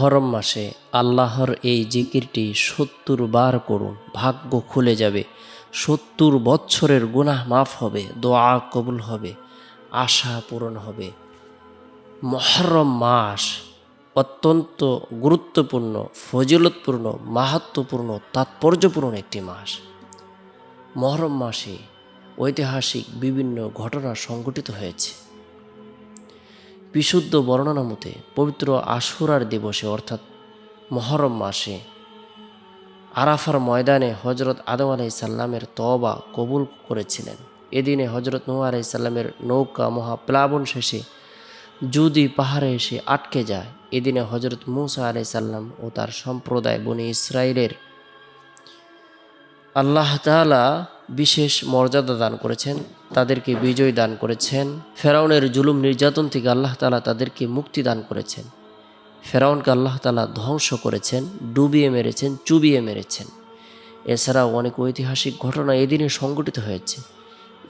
মহরম মাসে আল্লাহর এই জিকিরটি সত্তর বার করুন, ভাগ্য খুলে যাবে। সত্তর বৎসরের গুনাহ মাফ হবে, দোয়া কবুল হবে, আশা পূরণ হবে। মহরম মাস অত্যন্ত গুরুত্বপূর্ণ, ফজিলতপূর্ণ মাহাত্মপূর্ণ তাৎপর্যপূর্ণ একটি মাস। মহরম মাসে ঐতিহাসিক বিভিন্ন ঘটনা সংঘটিত হয়েছে। বিশুদ্ধ বর্ণনা মতে পবিত্র আশুরার দিবসে, অর্থাৎ মহরম মাসে, আরাফার ময়দানে হজরত আদম আলাই সাল্লামের তবা কবুল করেছিলেন। এদিনে হজরত নূহ আলাই সাল্লামের নৌকা মহাপ্লাবন শেষে যদি পাহাড়ে এসে আটকে যায়। এদিনে হজরত মুসা আলাই সাল্লাম ও তার সম্প্রদায় বনি ইসরায়েলের আল্লাহ তাআলা বিশেষ মর্যাদা দান করেছেন, তাদেরকে বিজয় দান করেছেন। ফেরাউনের জুলুম নির্যাতন থেকে আল্লাহ তালা তাদেরকে মুক্তি দান করেছেন। ফেরাউনকে আল্লাহ তালা ধ্বংস করেছেন, ডুবিয়ে মেরেছেন, চুবিয়ে মেরেছেন। এছাড়াও অনেক ঐতিহাসিক ঘটনা এদিনে সংগঠিত হয়েছে।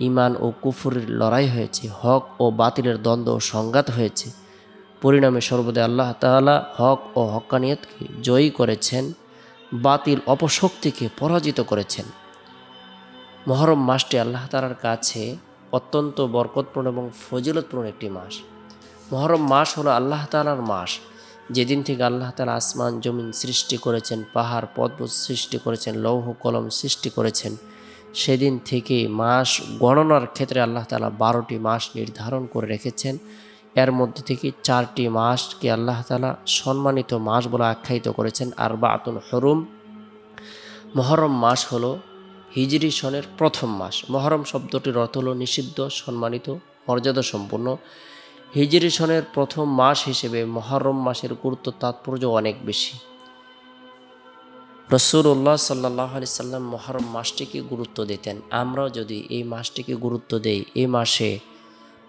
ইমান ও কুফুরের লড়াই হয়েছে, হক ও বাতিলের দ্বন্দ্ব ও সংঘাত হয়েছে। পরিণামে সর্বদা আল্লাহ তাআলা হক ও হক্কানিয়তকে জয়ী করেছেন, বাতিল অপশক্তিকে পরাজিত করেছেন। মহরম মাসটি আল্লাহ তালার কাছে অত্যন্ত বরকতপূর্ণ এবং ফজিলতপূর্ণ একটি মাস। মহরম মাস হলো আল্লাহ তালার মাস। যেদিন থেকে আল্লাহ তালা আসমান, জমিন সৃষ্টি করেছেন, পাহাড়, পর্বত সৃষ্টি করেছেন, লৌহ, কলম সৃষ্টি করেছেন, সেদিন থেকে মাস গণনার ক্ষেত্রে আল্লাহ তালা বারোটি মাস নির্ধারণ করে রেখেছেন। এর মধ্যে থেকে চারটি মাসকে আল্লাহ তালা সম্মানিত মাস বলে আখ্যায়িত করেছেন আর বা আতুন হরুম। মহরম মাস হলো হিজরি সনের প্রথম মাস। মহরম শব্দটির অর্থ হলো নিষিদ্ধ, সম্মানিত মর্যাদা সম্পন্ন হিজরি সনের প্রথম মাস হিসেবে মহরম মাসের গুরুত্ব, তাৎপর্য অনেক বেশি। রসুল্লাহ সাল্লাহ আলি সাল্লাম মহরম মাসটিকে গুরুত্ব দিতেন। আমরাও যদি এই মাসটিকে গুরুত্ব দেই এই মাসে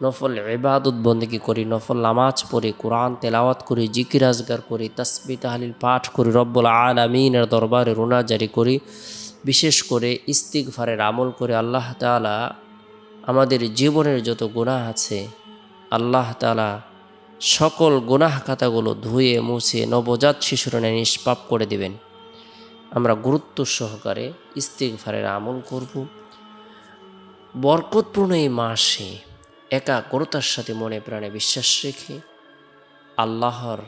নফল ইবাদত বন্দিগি করি, নফল নামাজ পড়ি, কোরআন তেলাওয়াত করি, জিকির আজগার করি তসবি তাহলিল পাঠ করি, রব্বুল আল আমিনের দরবারে রোনা জারি করি বিশেষ করে ইস্তিগফারের আমল করে আল্লাহ তালা আমাদের জীবনের যত গুনাহ আছে, আল্লাহ তালা সকল গুনাহ খাতাগুলো ধুয়ে, মুছে, নবজাত শিশুর ন্যায় নিষ্পাপ করে দিবেন। আমরা গুরুত্ব সহকারে ইস্তিগফারের আমল করব। বরকতপূর্ণ এই মাসে একাগ্রতার সাথে মনে প্রাণে বিশ্বাস রেখে আল্লাহর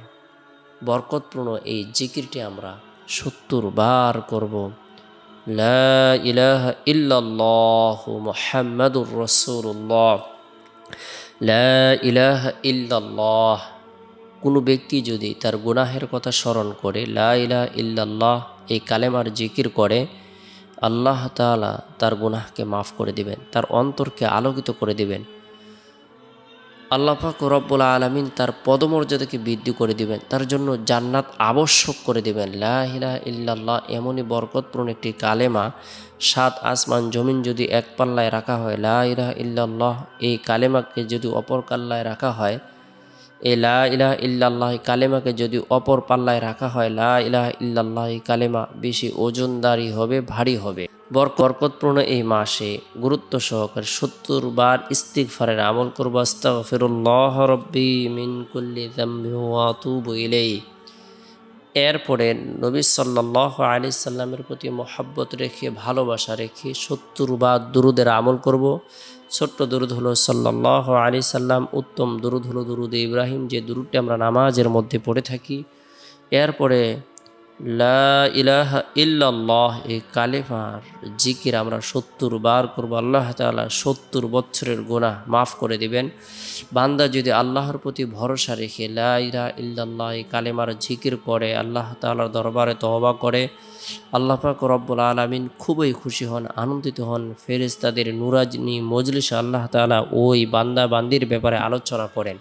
বরকতপূর্ণ এই জিকিরটি আমরা সত্তর বার করব। লা ইলাহা ইল্লাল্লাহ মুহাম্মাদুর রাসূলুল্লাহ। লা ইলাহা ইল্লাল্লাহ। কোনো ব্যক্তি যদি তার গুনাহের কথা স্মরণ করে, লা ইলাহা ইল্লাল্লাহ, এই কালেমার জিকির করে, আল্লাহ তাআলা তার গুনাহকে মাফ করে দিবেন, তার অন্তরকে আলোকিত করে দিবেন। আল্লাহ পাক রব্বুল আলমিন তার পদমর্যাদাকে বৃদ্ধি করে দিবেন। তার জন্য জান্নাত আবশ্যক করে দিবেন। লাহিলা ইল্লাল্লাহ এমনই বরকতপূর্ণ একটি কালেমা, সাত আসমান জমিন যদি এক পাল্লায় রাখা হয় লাহ ইল্লাল্লাহ এই কালেমাকে যদি অপর কাল্লায় রাখা হয় এই লা ইলাহ ইল্লাল্লাহ কালেমাকে যদি অপর পাল্লায় রাখা হয়, লা ইলাহ ইল্লাল্লাহ কালেমা বেশি ওজনদারি হবে, ভারী হবে। বরকতপূর্ণ এই মাসে গুরুত্ব সহকারে সত্তর বার ইস্তিগফারের আমল করব। আস্তাগফিরুল্লাহ রব্বি মিন কুল্লি যামবি ওয়া আতুবু ইলাইহি। এরপরে নবী সাল্লাহ আলি সাল্লামের প্রতি মহাব্বত রেখে, ভালোবাসা রেখে সত্তর বা দুরুদের আমল করব। ছোট্ট দুরুদ হলো সাল্লাহ আলি সাল্লাম, উত্তম দুরুদ হলো দুরুদ ইব্রাহিম, যে দুরুদটি আমরা নামাজের মধ্যে পড়ে থাকি। এরপরে ইলাহা ইল্লাল্লাহ, এই কালেমার জিকির আমরা সত্তর বার করব। আল্লাহ তালা সত্তর বছরের গোনা মাফ করে দিবেন। বান্দা যদি আল্লাহর প্রতি ভরসা রেখে লা ইলাহা ইল্লাল্লাহ, এই কালেমার জিকির করে, আল্লাহ তালার দরবারে তহবা করে, আল্লাহ পাক রব্বুল আলমিন খুবই খুশি হন, আনন্দিত হন ফেরেস্তাদের নুরাজনি মজলিস আল্লাহ তালা ওই বান্দা বান্দির ব্যাপারে আলোচনা করেন।